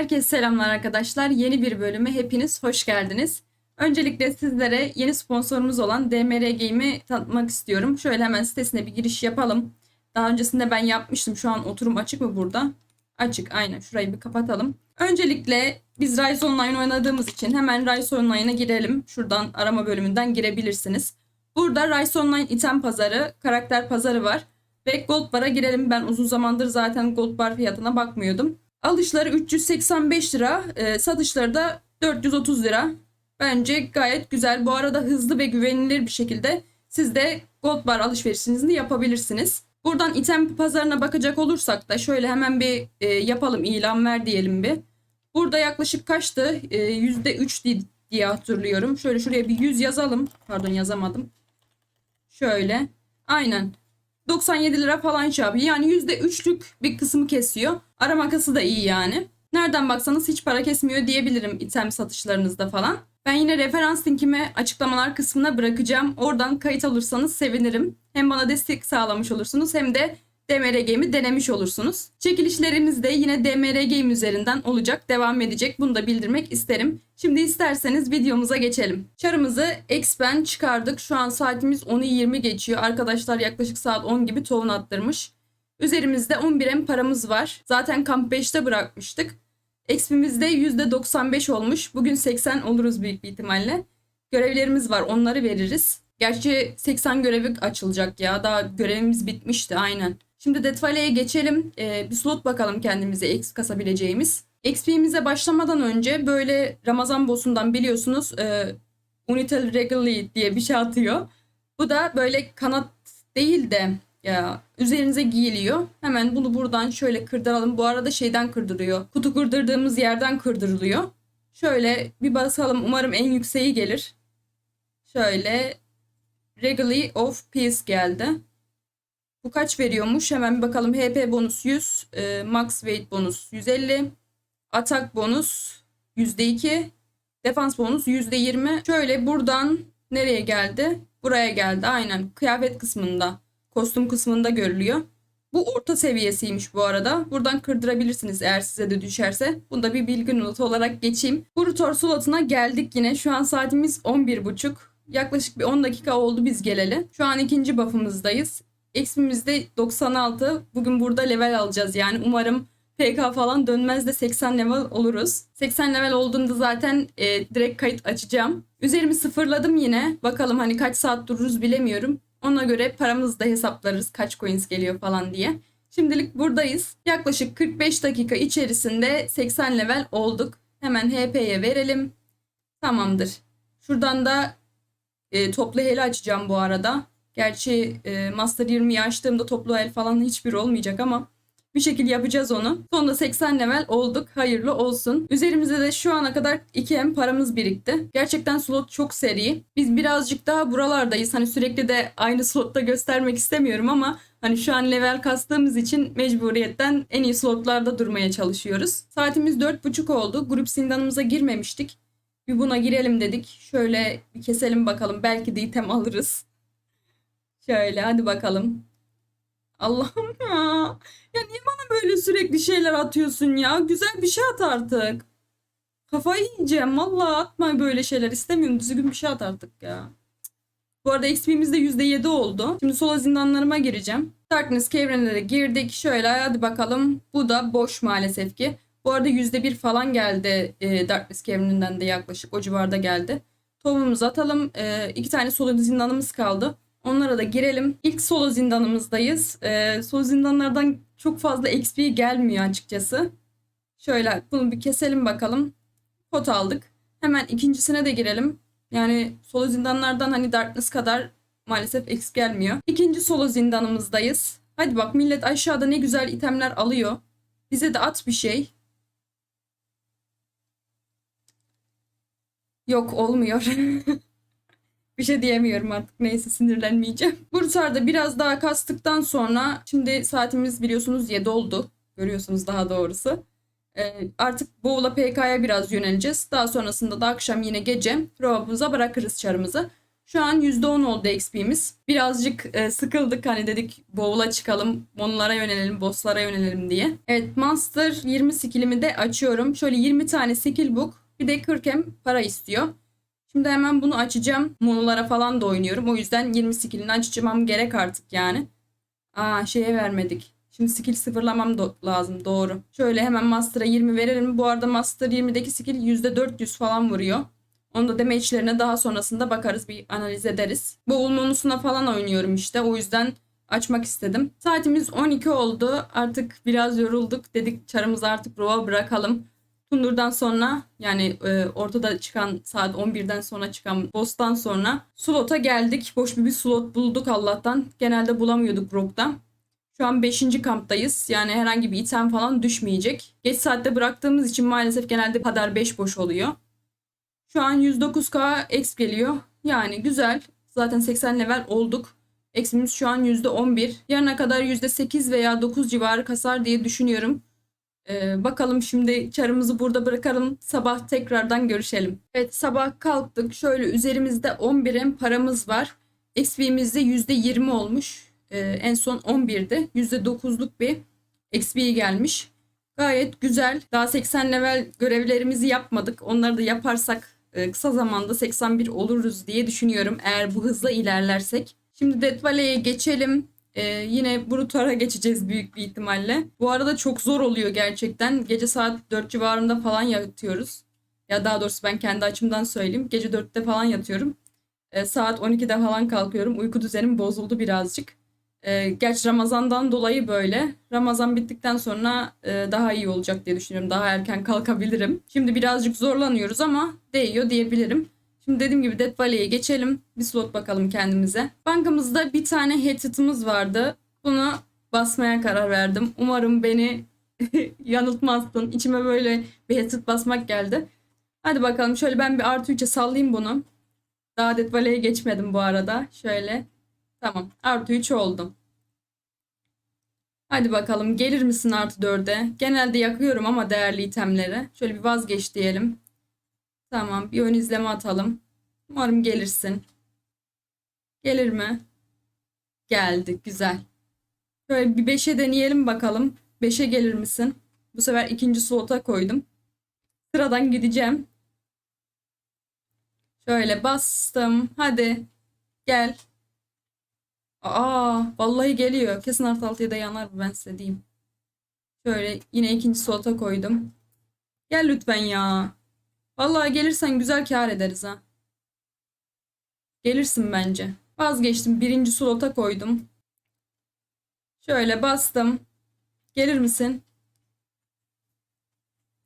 Herkese selamlar arkadaşlar. Yeni bir bölüme hepiniz hoş geldiniz. Öncelikle sizlere yeni sponsorumuz olan DMR Game'i tanıtmak istiyorum. Şöyle hemen sitesine bir giriş yapalım. Daha öncesinde ben yapmıştım. Şu an oturum açık mı burada? Açık aynen. Şurayı bir kapatalım. Öncelikle biz Rise Online oynadığımız için hemen Rise Online'a girelim. Şuradan arama bölümünden girebilirsiniz. Burada Rise Online item pazarı, karakter pazarı var. Ve Gold Bar'a girelim. Ben uzun zamandır zaten Gold Bar fiyatına bakmıyordum. Alışları 385 lira, e, satışları da 430 lira. Bence gayet güzel. Bu arada hızlı ve güvenilir bir şekilde siz de Gold Bar alışverişinizi yapabilirsiniz. Buradan item pazarına bakacak olursak da şöyle hemen bir e, yapalım ilan ver diyelim bir. Burada yaklaşık kaçtı? E, %3 di- diye hatırlıyorum. Şöyle şuraya bir 100 yazalım. Pardon yazamadım. Şöyle. Aynen. 97 lira falan şey yapıyor. Yani %3'lük bir kısmı kesiyor. Ara makası da iyi yani. Nereden baksanız hiç para kesmiyor diyebilirim item satışlarınızda falan. Ben yine referans linkimi açıklamalar kısmına bırakacağım. Oradan kayıt alırsanız sevinirim. Hem bana destek sağlamış olursunuz hem de DMR Game'i denemiş olursunuz. Çekilişlerimiz de yine DMR Game üzerinden olacak, devam edecek. Bunu da bildirmek isterim. Şimdi isterseniz videomuza geçelim. Çarımızı Xpen çıkardık. Şu an saatimiz 10'u 20 geçiyor. Arkadaşlar yaklaşık saat 10 gibi tohum attırmış. Üzerimizde 11M paramız var. Zaten kamp 5'te bırakmıştık. Exp'imizde %95 olmuş. Bugün 80 oluruz büyük bir ihtimalle. Görevlerimiz var onları veririz. Gerçi 80 görevi açılacak ya. Daha görevimiz bitmişti aynen. Şimdi Deathvalley'e geçelim. Ee, bir slot bakalım kendimize X kasabileceğimiz. XP'mize başlamadan önce böyle Ramazan boss'undan biliyorsunuz e, Unital Regally diye bir şey atıyor. Bu da böyle kanat değil de ya üzerinize giyiliyor. Hemen bunu buradan şöyle kırdıralım. Bu arada şeyden kırdırıyor. Kutu kırdırdığımız yerden kırdırılıyor. Şöyle bir basalım. Umarım en yükseği gelir. Şöyle Regally of Peace geldi. Bu kaç veriyormuş? Hemen bir bakalım. HP bonus 100, e, max weight bonus 150, atak bonus %2, defans bonus %20. Şöyle buradan nereye geldi? Buraya geldi. Aynen. Kıyafet kısmında, kostüm kısmında görülüyor. Bu orta seviyesiymiş bu arada. Buradan kırdırabilirsiniz eğer size de düşerse. Bunda bir bilgi notu olarak geçeyim. Brutor slotuna geldik yine. Şu an saatimiz 11.30. Yaklaşık bir 10 dakika oldu biz geleli. Şu an ikinci buff'ımızdayız. X'imizde 96. Bugün burada level alacağız yani. Umarım PK falan dönmez de 80 level oluruz. 80 level olduğunda zaten e, direkt kayıt açacağım. Üzerimi sıfırladım yine. Bakalım hani kaç saat dururuz bilemiyorum. Ona göre paramızı da hesaplarız. Kaç coins geliyor falan diye. Şimdilik buradayız. Yaklaşık 45 dakika içerisinde 80 level olduk. Hemen HP'ye verelim. Tamamdır. Şuradan da e, toplu heli açacağım bu arada. Gerçi e, Master 20'yi açtığımda toplu el falan hiçbir olmayacak ama bir şekilde yapacağız onu. Sonunda 80 level olduk. Hayırlı olsun. Üzerimizde de şu ana kadar 2M paramız birikti. Gerçekten slot çok seri. Biz birazcık daha buralardayız. Hani sürekli de aynı slotta göstermek istemiyorum ama hani şu an level kastığımız için mecburiyetten en iyi slotlarda durmaya çalışıyoruz. Saatimiz 4.30 oldu. Grup zindanımıza girmemiştik. Bir buna girelim dedik. Şöyle bir keselim bakalım. Belki de item alırız. Şöyle hadi bakalım. Allah'ım ya. Ya niye bana böyle sürekli şeyler atıyorsun ya? Güzel bir şey at artık. Kafayı yiyeceğim. Vallahi atma böyle şeyler. İstemiyorum. Düzgün bir şey at artık ya. Bu arada XP'miz de %7 oldu. Şimdi sola zindanlarıma gireceğim. Darkness Cave'lere girdik. Şöyle hadi bakalım. Bu da boş maalesef ki. Bu arada %1 falan geldi e, Darkness Cave'inden de yaklaşık o civarda geldi. Tohumumuzu atalım. E, iki tane solo zindanımız kaldı. Onlara da girelim. İlk solo zindanımızdayız. Ee, solo zindanlardan çok fazla XP gelmiyor açıkçası. Şöyle bunu bir keselim bakalım. Pot aldık. Hemen ikincisine de girelim. Yani solo zindanlardan hani Darkness kadar maalesef X gelmiyor. İkinci solo zindanımızdayız. Hadi bak millet aşağıda ne güzel itemler alıyor. Bize de at bir şey. Yok olmuyor. Bir şey diyemiyorum artık. Neyse sinirlenmeyeceğim. Bursar'da biraz daha kastıktan sonra şimdi saatimiz biliyorsunuz 7 oldu. Görüyorsunuz daha doğrusu. Ee, artık Boğla PK'ya biraz yöneleceğiz. Daha sonrasında da akşam yine gece robumuza bırakırız çarımızı. Şu an %10 oldu XP'miz. Birazcık e, sıkıldık hani dedik bowl'a çıkalım, monlara yönelelim, bosslara yönelelim diye. Evet Monster 20 skillimi de açıyorum. Şöyle 20 tane skill book bir de 40 hem para istiyor. Şimdi hemen bunu açacağım. Monolara falan da oynuyorum. O yüzden 20 skillini açacağım gerek artık yani. Aa şeye vermedik. Şimdi skill sıfırlamam do- lazım doğru. Şöyle hemen Master'a 20 verelim. Bu arada Master 20'deki skill %400 falan vuruyor. Onu da damage'lerine daha sonrasında bakarız bir analiz ederiz. Bu monusuna falan oynuyorum işte. O yüzden açmak istedim. Saatimiz 12 oldu. Artık biraz yorulduk. Dedik çarımızı artık rova bırakalım. Tundur'dan sonra yani e, ortada çıkan saat 11'den sonra çıkan boss'tan sonra slot'a geldik. Boş bir, bir slot bulduk Allah'tan. Genelde bulamıyorduk Brock'ta. Şu an 5. kamptayız. Yani herhangi bir item falan düşmeyecek. Geç saatte bıraktığımız için maalesef genelde kadar 5 boş oluyor. Şu an 109k X geliyor. Yani güzel. Zaten 80 level olduk. X'imiz şu an %11. Yarına kadar %8 veya 9 civarı kasar diye düşünüyorum. Ee, bakalım şimdi çarımızı burada bırakalım. Sabah tekrardan görüşelim. Evet sabah kalktık. Şöyle üzerimizde 11 em paramız var. XP'mizde %20 olmuş. Ee, en son 11'di. %9'luk bir XP gelmiş. Gayet güzel. Daha 80 level görevlerimizi yapmadık. Onları da yaparsak e, kısa zamanda 81 oluruz diye düşünüyorum. Eğer bu hızla ilerlersek. Şimdi Death Valley'e geçelim. Ee, yine Brutar'a geçeceğiz büyük bir ihtimalle. Bu arada çok zor oluyor gerçekten. Gece saat 4 civarında falan yatıyoruz. Ya daha doğrusu ben kendi açımdan söyleyeyim. Gece 4'te falan yatıyorum. Ee, saat 12'de falan kalkıyorum. Uyku düzenim bozuldu birazcık. Ee, gerçi Ramazan'dan dolayı böyle. Ramazan bittikten sonra e, daha iyi olacak diye düşünüyorum. Daha erken kalkabilirim. Şimdi birazcık zorlanıyoruz ama değiyor diyebilirim. Şimdi dediğim gibi Death Valley'e geçelim. Bir slot bakalım kendimize. Bankamızda bir tane headset'ımız vardı. Bunu basmaya karar verdim. Umarım beni yanıltmazsın. İçime böyle bir headset basmak geldi. Hadi bakalım şöyle ben bir artı 3'e sallayayım bunu. Daha Death Valley'e geçmedim bu arada. Şöyle. Tamam. Artı 3 oldum. Hadi bakalım gelir misin artı 4'e? Genelde yakıyorum ama değerli itemleri. Şöyle bir vazgeç diyelim. Tamam bir ön izleme atalım. Umarım gelirsin. Gelir mi? Geldi güzel. Şöyle bir 5'e deneyelim bakalım. 5'e gelir misin? Bu sefer ikinci slota koydum. Sıradan gideceğim. Şöyle bastım. Hadi. Gel. Aa, vallahi geliyor. Kesin artı 6'ya da yanar bu ben size diyeyim. Şöyle yine ikinci slota koydum. Gel lütfen ya. Vallahi gelirsen güzel kar ederiz ha. Gelirsin bence. Vazgeçtim. Birinci slota koydum. Şöyle bastım. Gelir misin?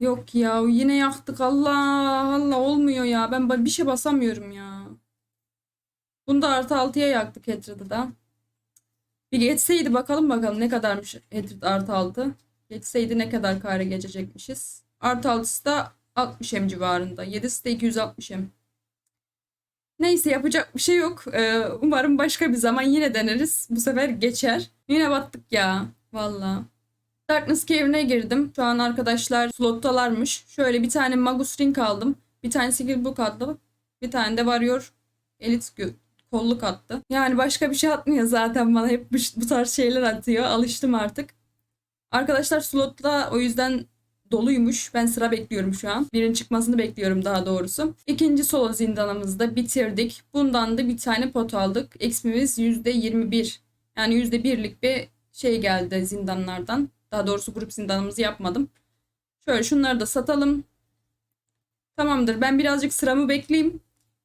Yok ya yine yaktık. Allah Allah olmuyor ya. Ben bir şey basamıyorum ya. Bunda artı 6'ya yaktık Hatred'ı da. Bir geçseydi bakalım bakalım ne kadarmış Hatred artı 6. Geçseydi ne kadar kare geçecekmişiz. Artı 6'sı da 60 hem civarında. 7'si de 260 hem. Neyse yapacak bir şey yok. Ee, umarım başka bir zaman yine deneriz. Bu sefer geçer. Yine battık ya. Valla. Darkness Cave'ine girdim. Şu an arkadaşlar slottalarmış. Şöyle bir tane Magus Ring aldım. Bir tane Skill Book aldım. Bir tane de Warrior Elite kolluk attı. Yani başka bir şey atmıyor zaten bana. Hep bu tarz şeyler atıyor. Alıştım artık. Arkadaşlar slotla o yüzden doluymuş. Ben sıra bekliyorum şu an. Birinin çıkmasını bekliyorum daha doğrusu. İkinci solo zindanımızı da bitirdik. Bundan da bir tane pot aldık. XP'miz %21. Yani %1'lik bir şey geldi zindanlardan. Daha doğrusu grup zindanımızı yapmadım. Şöyle şunları da satalım. Tamamdır. Ben birazcık sıramı bekleyeyim.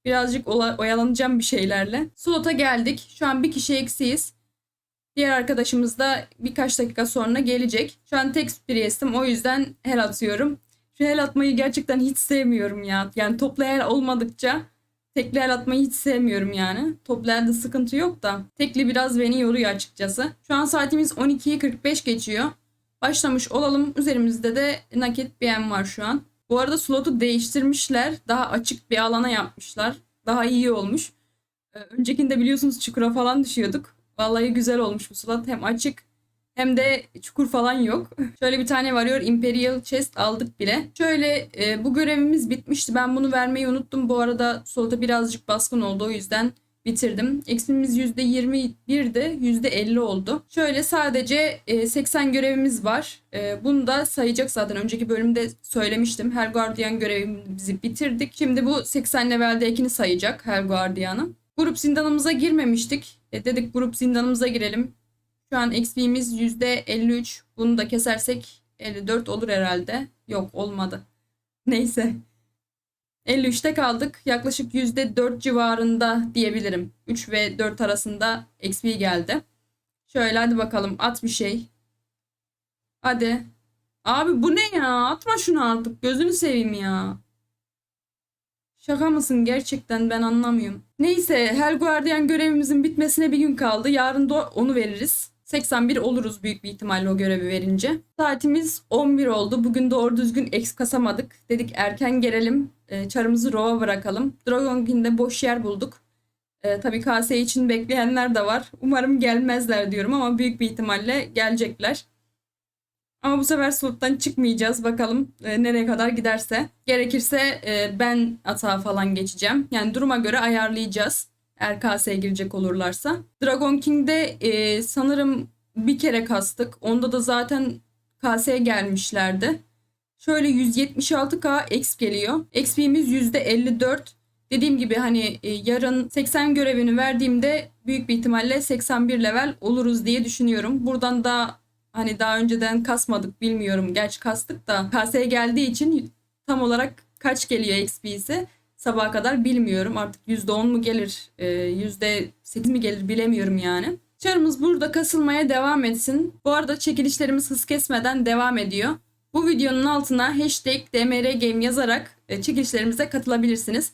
Birazcık oyalanacağım bir şeylerle. Slota geldik. Şu an bir kişi eksiyiz. Diğer arkadaşımız da birkaç dakika sonra gelecek. Şu an tek Priest'im o yüzden hel atıyorum. Şu hel atmayı gerçekten hiç sevmiyorum ya. Yani toplu hel olmadıkça tekli hel atmayı hiç sevmiyorum yani. Toplu helde sıkıntı yok da tekli biraz beni yoruyor açıkçası. Şu an saatimiz 12'yi 45 geçiyor. Başlamış olalım. Üzerimizde de nakit BM var şu an. Bu arada slotu değiştirmişler. Daha açık bir alana yapmışlar. Daha iyi olmuş. Ee, öncekinde biliyorsunuz çukura falan düşüyorduk. Vallahi güzel olmuş bu slot. Hem açık hem de çukur falan yok. Şöyle bir tane varıyor. Imperial Chest aldık bile. Şöyle e, bu görevimiz bitmişti. Ben bunu vermeyi unuttum. Bu arada slota birazcık baskın oldu. O yüzden bitirdim. XP'miz %21 de %50 oldu. Şöyle sadece e, 80 görevimiz var. E, bunu da sayacak zaten. Önceki bölümde söylemiştim. Her Guardian görevimizi bitirdik. Şimdi bu 80 leveldekini sayacak Her Guardian'ı. Grup zindanımıza girmemiştik. E, dedik grup zindanımıza girelim. Şu an XP'miz %53. Bunu da kesersek 54 olur herhalde. Yok olmadı. Neyse. 53'te kaldık. Yaklaşık %4 civarında diyebilirim. 3 ve 4 arasında XP geldi. Şöyle hadi bakalım at bir şey. Hadi. Abi bu ne ya? Atma şunu artık. Gözünü seveyim ya. Şaka mısın gerçekten ben anlamıyorum. Neyse her guardian görevimizin bitmesine bir gün kaldı. Yarın da onu veririz. 81 oluruz büyük bir ihtimalle o görevi verince. Saatimiz 11 oldu. Bugün doğru düzgün eks kasamadık. Dedik erken gelelim. E, çarımızı rova bırakalım. Dragon King'de boş yer bulduk. E, tabii KS için bekleyenler de var. Umarım gelmezler diyorum ama büyük bir ihtimalle gelecekler. Ama bu sefer slottan çıkmayacağız. Bakalım e, nereye kadar giderse. Gerekirse e, ben atağa falan geçeceğim. Yani duruma göre ayarlayacağız. Eğer KS'ye girecek olurlarsa. Dragon King'de e, sanırım bir kere kastık. Onda da zaten KS'ye gelmişlerdi. Şöyle 176k exp geliyor. XP'miz %54. Dediğim gibi hani e, yarın 80 görevini verdiğimde büyük bir ihtimalle 81 level oluruz diye düşünüyorum. Buradan da hani daha önceden kasmadık bilmiyorum. Gerçi kastık da KS'ye geldiği için tam olarak kaç geliyor XP'si sabaha kadar bilmiyorum. Artık %10 mu gelir, e, %8 mi gelir bilemiyorum yani. Çarımız burada kasılmaya devam etsin. Bu arada çekilişlerimiz hız kesmeden devam ediyor. Bu videonun altına hashtag DMRGame yazarak e, çekilişlerimize katılabilirsiniz.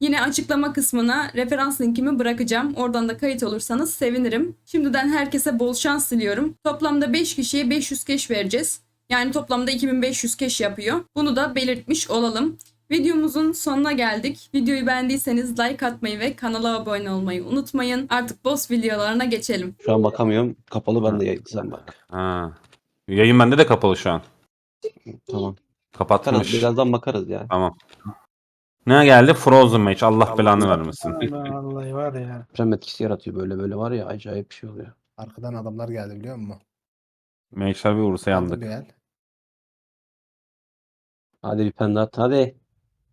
Yine açıklama kısmına referans linkimi bırakacağım. Oradan da kayıt olursanız sevinirim. Şimdiden herkese bol şans diliyorum. Toplamda 5 kişiye 500 keş vereceğiz. Yani toplamda 2500 keş yapıyor. Bunu da belirtmiş olalım. Videomuzun sonuna geldik. Videoyu beğendiyseniz like atmayı ve kanala abone olmayı unutmayın. Artık boss videolarına geçelim. Şu an bakamıyorum. Kapalı ben de yayınlayacağım bak. Ha. Yayın bende de kapalı şu an. Tamam. Bakarız. Kapatmış. Birazdan bakarız ya. Tamam. Ne geldi? Frozen Match. Allah belanı vermesin. Vallahi var ya. Deprem etkisi yaratıyor böyle böyle var ya acayip bir şey oluyor. Arkadan adamlar geldi biliyor musun? Match'ler bir vursa Aldı yandık. bir el. Hadi bir pende at hadi.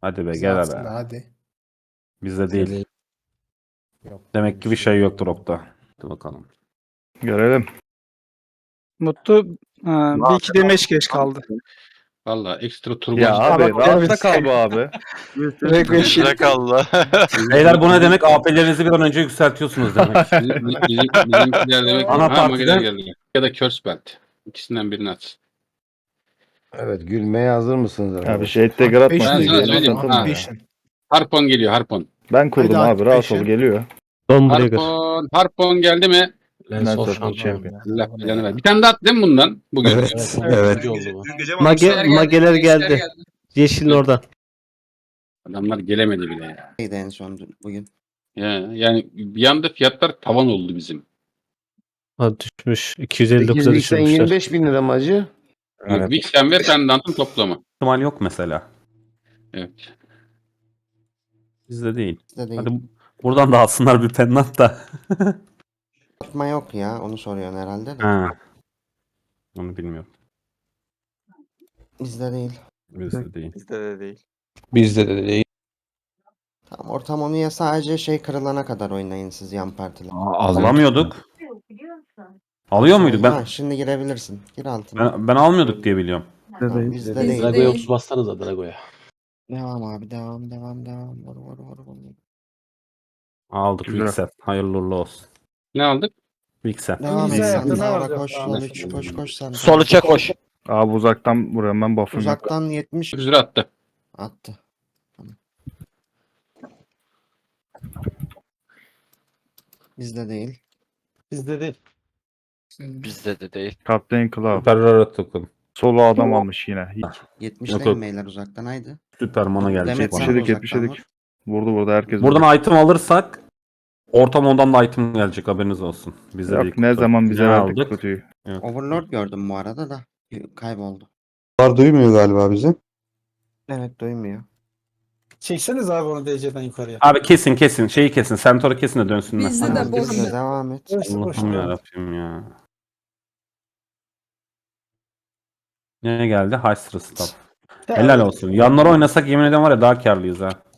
Hadi be Bizi gel atsın da. Hadi. Bizde değil. Yok. Demek ki bir şey yok dropta. Hadi bakalım. Görelim. Mutlu ha, bir iki demeç geç kaldı. Valla ekstra turbo. Ya abi bak, rahatta kal bu abi. Regression. Beyler bu ne demek? AP'lerinizi bir an önce yükseltiyorsunuz demek. Bizim, bizim, bizimkiler demek Ana ha, partiden- geldi. Ya da Curse Belt. İkisinden birini at. Evet gülmeye hazır mısınız? Abi arkadaşlar? şey Ben sana söyleyeyim, ha. Ambition. Harpon geliyor Harpon. Ben kurdum Haydi abi rahat ol geliyor. Harpon, Harpon geldi mi? Lens Lens of of Champion. Allah belanı ver. Bir tane daha at değil mi bundan? Bugün. Evet. Evet. Bu. Mage, mageler geldi. Yeşilin oradan. Adamlar gelemedi bile ya. Neydi en son dün- bugün? ya. Yani bir anda fiyatlar tavan oldu bizim. Ha düşmüş. 259'a 8 düşürmüşler. 25 bin lira mı acı? Evet. Bir sen ver atın toplama. İhtimal yok mesela. Evet. Bizde değil. Bizde değil. Hadi buradan da alsınlar bir pennant da. Atma yok ya onu soruyorsun herhalde de. Ha. Onu bilmiyorum. Bizde değil. Bizde değil. Bizde de değil. Tamam ortam onu ya sadece şey kırılana kadar oynayın siz yan partiler. Alamıyorduk. Alıyor muyduk? Ha, Ben şimdi girebilirsin. Gir altına. ben, ben almıyorduk diye biliyorum. Tamam, bizde Bizde değil. Drago'ya değil. 30 bassanıza Drago'ya. Devam abi devam devam devam. Vur vur vur vur. Aldık Güzel. Vixen. Hayırlı uğurlu olsun. Ne aldık? Vixen. Devam et sen. Sağla alacak koş. Sol koş koş sen. Sol üçe koş. Abi uzaktan vuruyorum ben buff'ım yok. Uzaktan 70 100 lira attı. attı. Tamam. Bizde değil. Bizde değil. Bizde de değil. Captain Cloud. Süper Rara Token. Solo adam almış yine. Hiç. 70 Yok, değil beyler uzaktan haydi. Süperman'a gelecek Demet bana. sen de 77 uzaktan 77. vur. Vurdu burada herkes. Buradan item alırsak ortam ondan da item gelecek haberiniz olsun. Bize Yok, ne kutu. zaman bize Ne verdik aldık? kutuyu. Overlord gördüm bu arada da. Kayboldu. Var duymuyor galiba bizi. Evet duymuyor. Çekseniz abi onu DC'den yukarıya. Abi kesin kesin. Şeyi kesin. Centaur'u kesin de dönsünler. Bizde de Tamam, boş. devam et. Allah'ım yarabbim ya. Ne geldi? High Stress. Helal olsun. Yanlara oynasak yemin ederim var ya daha karlıyız ha.